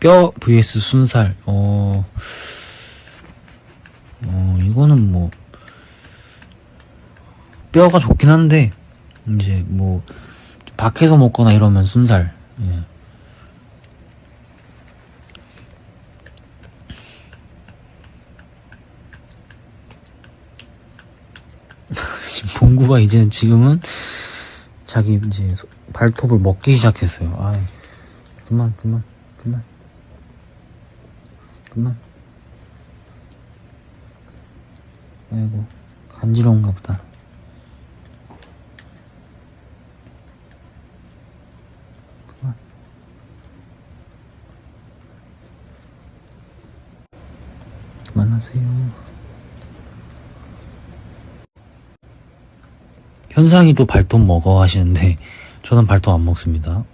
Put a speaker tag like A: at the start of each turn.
A: 뼈 vs 순살. 어, 어, 이거는 뭐, 뼈가 좋긴 한데, 이제 뭐, 밖에서 먹거나 이러면 순살. 예. 봉구가 이제는 지금은 자기 이제 소- 발톱을 먹기 시작했어요. 아, 그만, 그만, 그만, 그만. 아이고, 간지러운가 보다. 그만. 그만하세요. 현상이도 발톱 먹어 하시는데 저는 발톱 안 먹습니다.